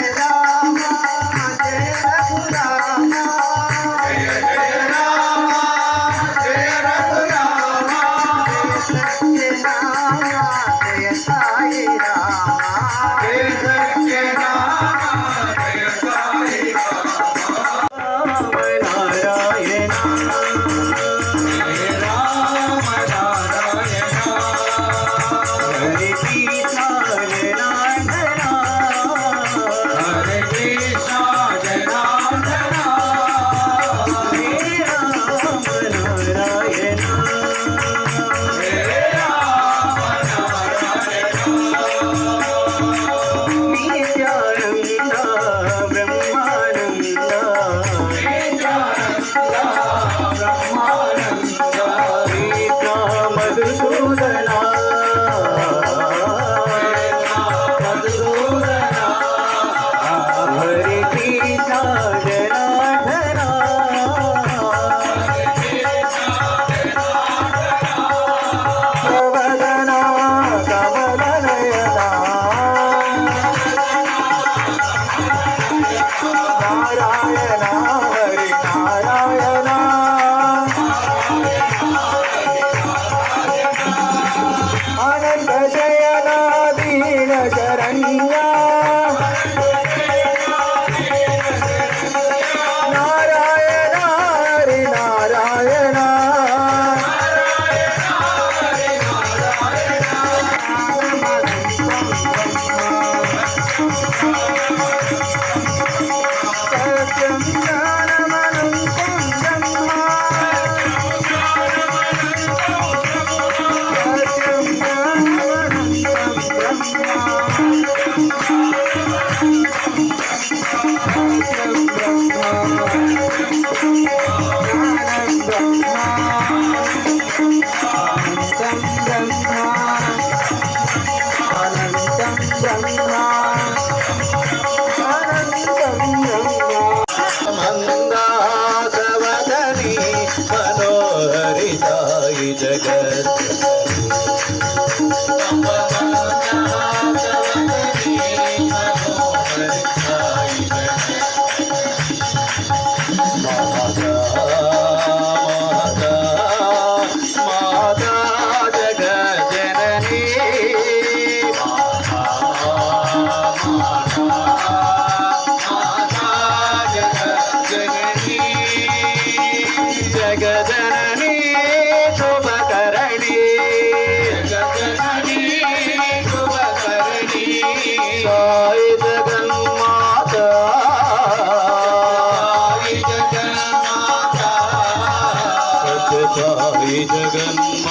yeah. हरिताय जगत्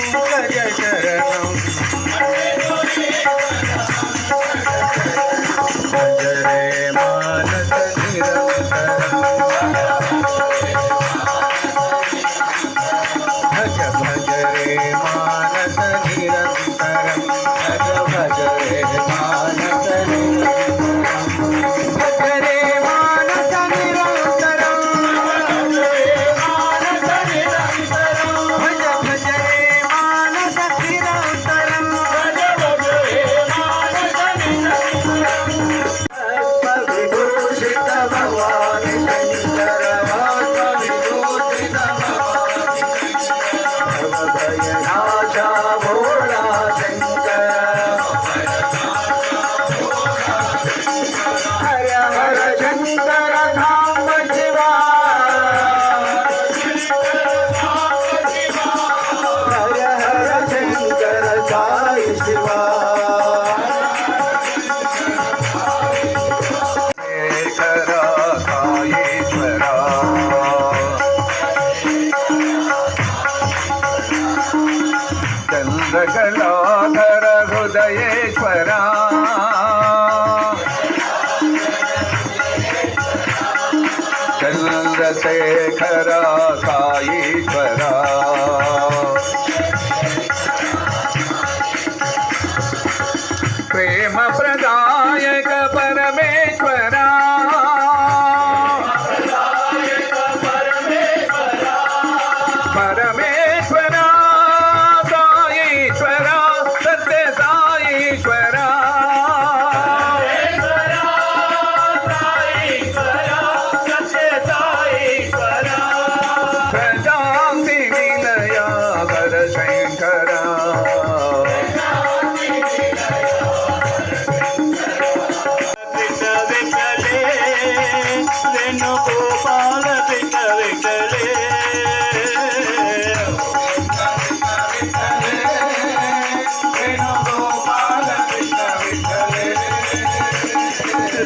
说再见。శేఖర సాయీశ్వర ప్రేమ ప్రదా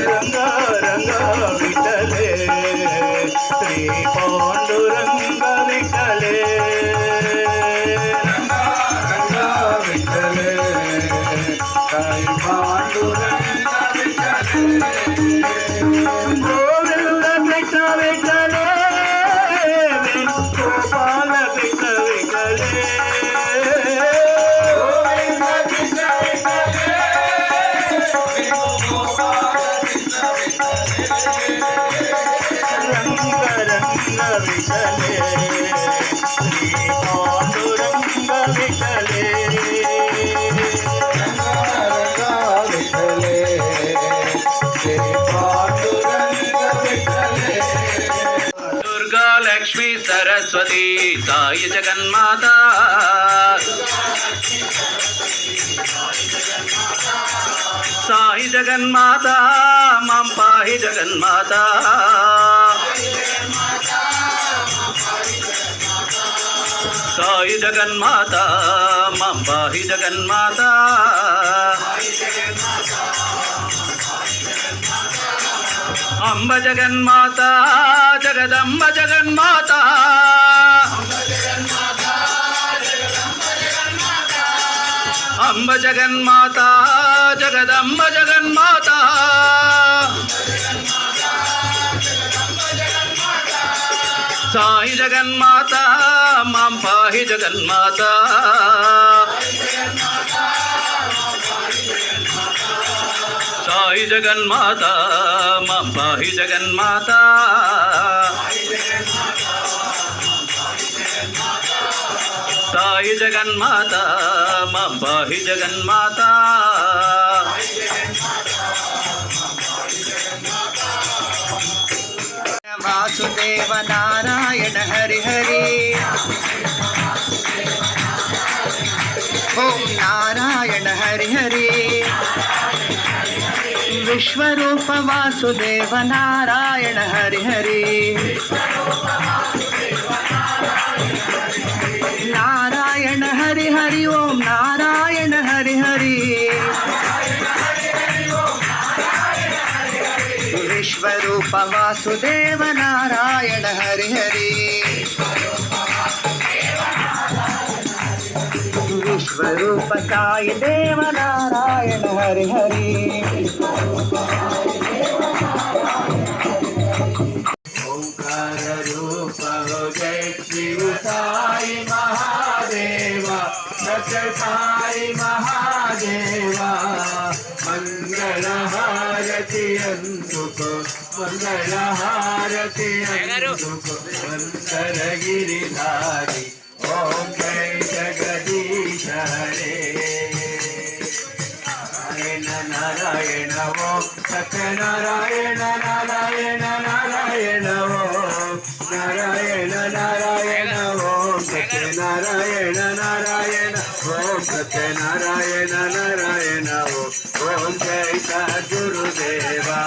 Ranga Ranga விட்டலே Sri Panduranga விட்டலே Thank you. రంగ విటలే శ్రీ పాండురంగ విటలే దుర్గా లక్ష్మి సరస్వతి సాయి జగన్మాత. సాయి జగన్మాత మాం పాహి జగన్మాత. సాయి జగన్మాత మాం జగన్మాత. అంబ జగన్మాత జగదంబ జగన్మాత. అంబ జగన్మాత జగదంబ జగన్మాత. సాయి జగన్మాత మాం పాహి జగన్మాత. సాయి జగన్మాత మాం పాహి జగన్మాత. సాయి జగన్మాత మాం పాహి జగన్మాత. వాసుదేవనా విశ్వరూప వాసుదేవ నారాయణ హరి హరి నారాయణ హరి హరి ఓం నారాయణ హరి హరి విశ్వరూప వాసుదేవ నారాయణ హరి హరి साई देव नारायण हरि हरि। ओंकार रूप जय शिव साई महादेव साई महादेवा। मंगल हारति मंगल हारति मंतर गिरिधारी పూజారే నారాయణ నారాయణ ఓ సత్య నారాయణ నారాయణ నారాయణ ఓ నారాయణ నారాయణ ఓ సత్య నారాయణ నారాయణ ఓ సత్య నారాయణ నారాయణ ఓం జయ గురుదేవా.